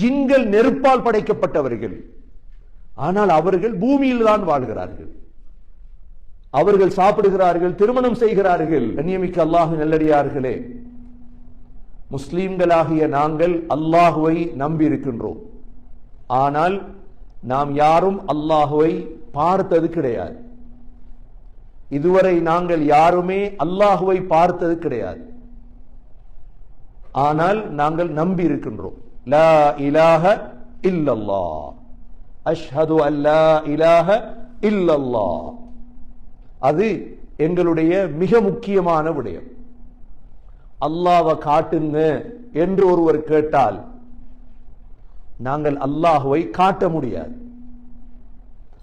ஜின்கள் நெருப்பால் படைக்கப்பட்டவர்கள். ஆனால் அவர்கள் பூமியில் தான் வாழ்கிறார்கள். அவர்கள் சாப்பிடுகிறார்கள் திருமணம் செய்கிறார்கள். கண்ணியமிக்க அல்லாஹு நல்லடியார்களே முஸ்லீம்களாகிய நாங்கள் அல்லாஹுவை நம்பி இருக்கின்றோம் ஆனால் நாம் யாரும் அல்லாஹுவை பார்த்தது கிடையாது. இதுவரை நாங்கள் யாருமே அல்லாஹுவை பார்த்தது கிடையாது. ஆனால் நாங்கள் நம்பி இருக்கின்றோம் லா இலாஹ இல்லல்லா அஷ்ஹது அல்லா இலாஹ இல்லல்லா அது எங்களுடைய மிக முக்கியமான விடயம். அல்லாவை காட்டுங்க என்று ஒருவர் கேட்டால் நாங்கள் அல்லாஹுவை காட்ட முடியாது.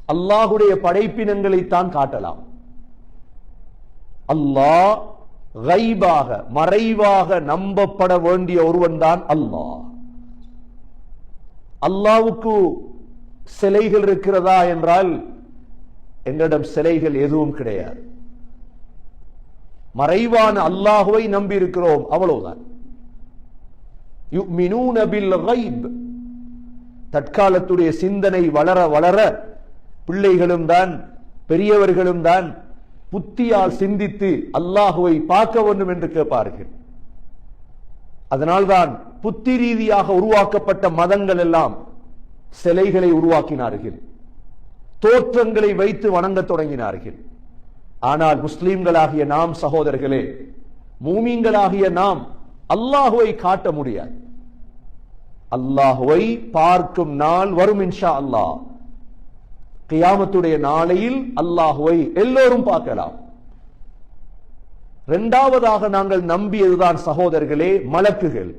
அல்லாஹுடைய படைப்பினங்களைத்தான் காட்டலாம். அல்லாஹ் கைபாக மறைவாக நம்பப்பட வேண்டிய ஒருவன் தான் அல்லாஹ். அல்லாவுக்கு சிலைகள் இருக்கிறதா என்றால் எங்களிடம் சிலைகள் எதுவும் கிடையாது. மறைவான அல்லாஹுவை நம்பி இருக்கிறோம் அவ்வளவுதான் தற்காலத்துடைய சிந்தனை வளர வளர பிள்ளைகளும் தான் பெரியவர்களும் தான் புத்தியால் சிந்தித்து அல்லாஹுவை பார்க்க வேண்டும் என்று கேட்பார்கள். அதனால்தான் புத்தி ரீதியாக உருவாக்கப்பட்ட மதங்கள் எல்லாம் சிலைகளை உருவாக்கினார்கள். தோற்றங்களை வைத்து வணங்கத் தொடங்கினார்கள். ஆனால் முஸ்லீம்களாகிய நாம் சகோதரர்களே மூமிங்களாகிய நாம் அல்லாஹுவை காட்ட முடியாது. அல்லாஹுவை பார்க்கும் நாள் வரும் இன்ஷா அல்லாஹ். கியாமத்துடைய நாளையில் அல்லாஹுவை எல்லோரும் பார்க்கலாம். இரண்டாவதாக நாங்கள் நம்பியதுதான் சகோதரர்களே மலக்குகள்.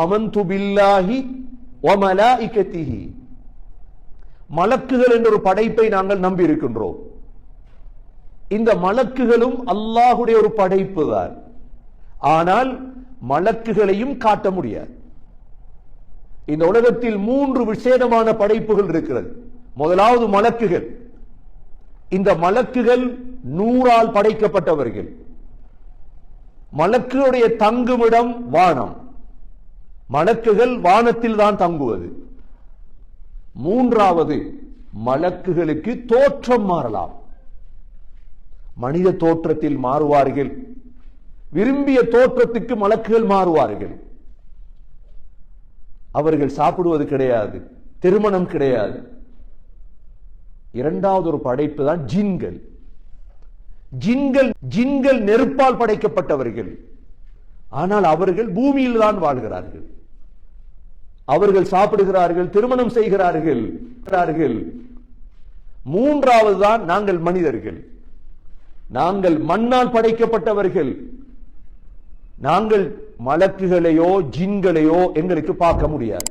ஆமந்து பில்லாஹி ஒமலாஇகத்திஹி மலக்குகள் என்ற ஒரு படைப்பை நாங்கள் நம்பி இருக்கின்றோம் இந்த மலக்குகளும் அல்லாஹுடைய ஒரு படைப்பு தான். ஆனால் மலக்குகளையும் காட்ட முடியாது. இந்த உலகத்தில் மூன்று விசேடமான படைப்புகள் இருக்கிறது. முதலாவது மலக்குகள். இந்த மலக்குகள் நூறால் படைக்கப்பட்டவர்கள். மலக்குடைய தங்குமிடம் வானம். மலக்குகள் வானத்தில் தான் தங்குவது. மூன்றாவது மலக்குகளுக்கு தோற்றம் மாறலாம். மனித தோற்றத்தில் மாறுவார்கள். விரும்பிய தோற்றத்துக்கு மலக்குகள் மாறுவார்கள். அவர்கள் சாப்பிடுவது கிடையாது திருமணம் கிடையாது. இரண்டாவது ஒரு படைப்பு தான் ஜின்கள். ஜின்கள் ஜின்கள் நெருப்பால் படைக்கப்பட்டவர்கள். ஆனால் அவர்கள் பூமியில் தான் வாழ்கிறார்கள். அவர்கள் சாப்பிடுகிறார்கள் திருமணம் செய்கிறார்கள் மூன்றாவது தான் நாங்கள் மனிதர்கள். நாங்கள் மண்ணால் படைக்கப்பட்டவர்கள். நாங்கள் மலக்குகளையோ ஜின்களையோ எங்களுக்கு பார்க்க முடியாது.